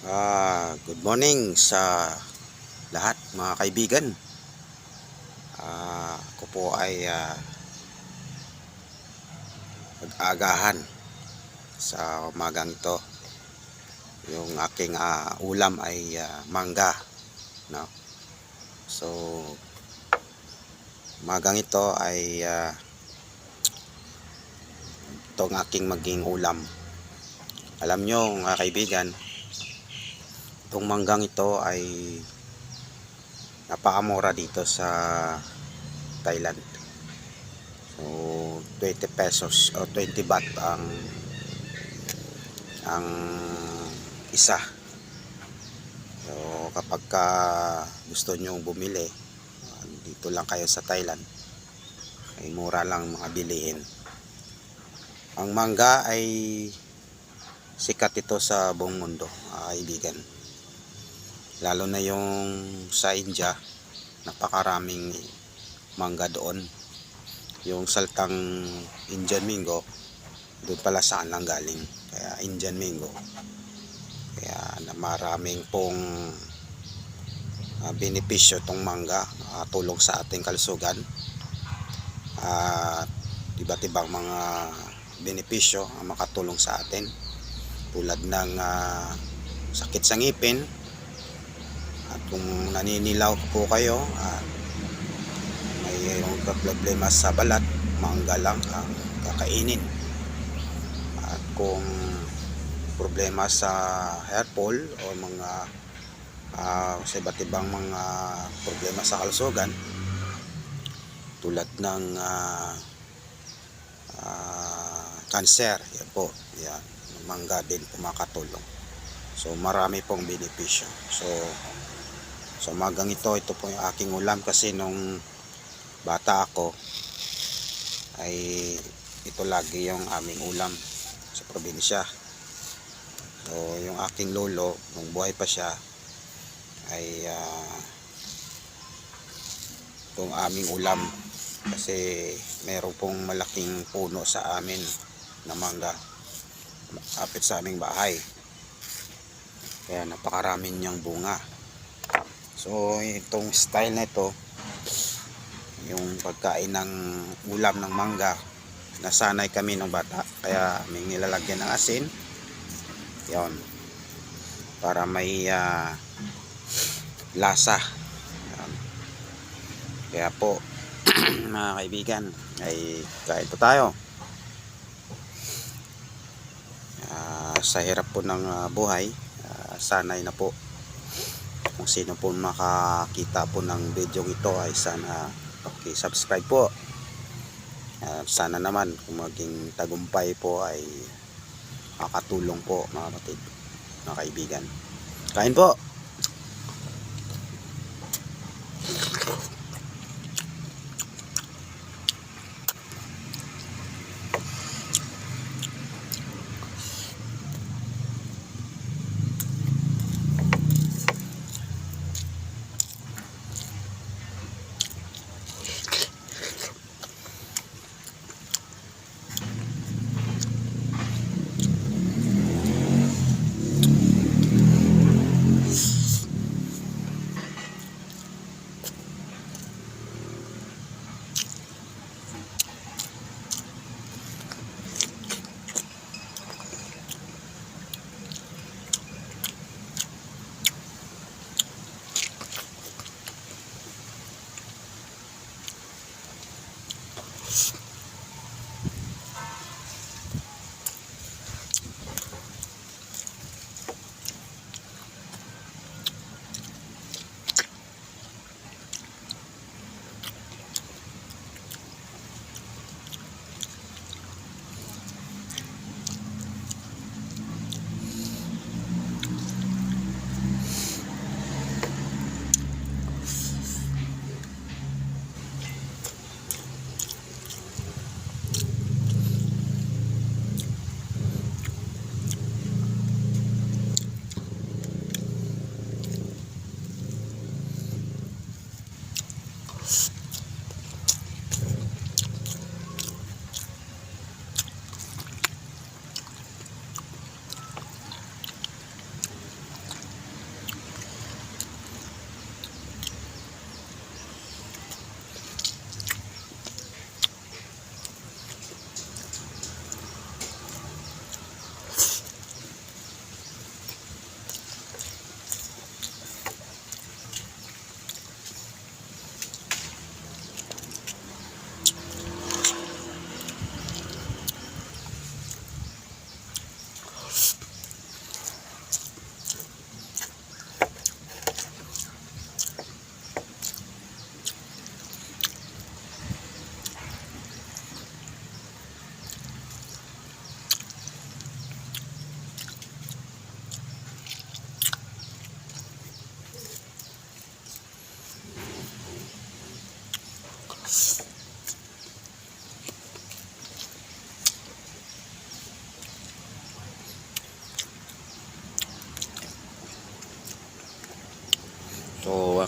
Ah, good morning sa lahat mga kaibigan. Ah, ako po ay ah, mag-agahan sa umagang ito. Yung aking ah, ulam ay ah, mangga, no. So umagang ito ay ah, itong aking maging ulam. Alam nyo mga kaibigan, itong manggang ito ay napakamura dito sa Thailand. So 20 pesos o 20 baht ang ang isa. So kapag ka gusto nyo bumili, dito lang kayo sa Thailand. Ay mura lang mga bilihin. Ang mangga ay sikat ito sa buong mundo, kaibigan lalo na yung sa India napakaraming mangga doon. Yung saltang Indian Mingo doon pala saan lang galing. Kaya Indian Mingo kaya na maraming pong ah, benepisyo itong mangga ah, tulong sa ating kalusugan. At iba't ibang mga benepisyo ang makatulong sa atin. Tulad ng ah, sakit sa ngipin kung naninilaw po kayo at may yung problema sa balat, mangga lang ang kakainin. At kung problema sa hair fall o mga ah, sa iba't ibang mga problema sa kalusugan tulad ng ah, ah, cancer, yan po, yan, mangga din pumakatulong. So marami pong benepisyo. So So magang ito, ito po yung aking ulam kasi nung bata ako ay ito lagi yung aming ulam sa probinsya. So yung aking lolo, nung buhay pa siya, ay ah, itong aming ulam kasi meron pong malaking puno sa amin na mangga apit sa aming bahay. Kaya napakarami niyang bunga. So itong style na ito yung pagkain ng ulam ng mangga nasanay kami ng bata kaya may nilalagyan ng asin. Yon para may ah, lasa. Yan. kaya po mga kaibigan ay kain po tayo. Ah, sa hirap po ng ah, buhay ah, sanay na po kung sino po makakita po ng video ito ay sana paki-subscribe po. At sana naman kung maging tagumpay po ay makatulong po mga kapatid, mga kaibigan. Kain po!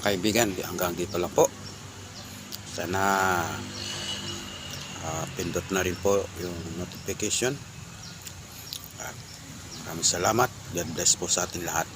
Mga kaibigan, hanggang dito lang po. Sana ah, pindot na rin po yung notification. At maraming salamat. God bless po sa ating lahat.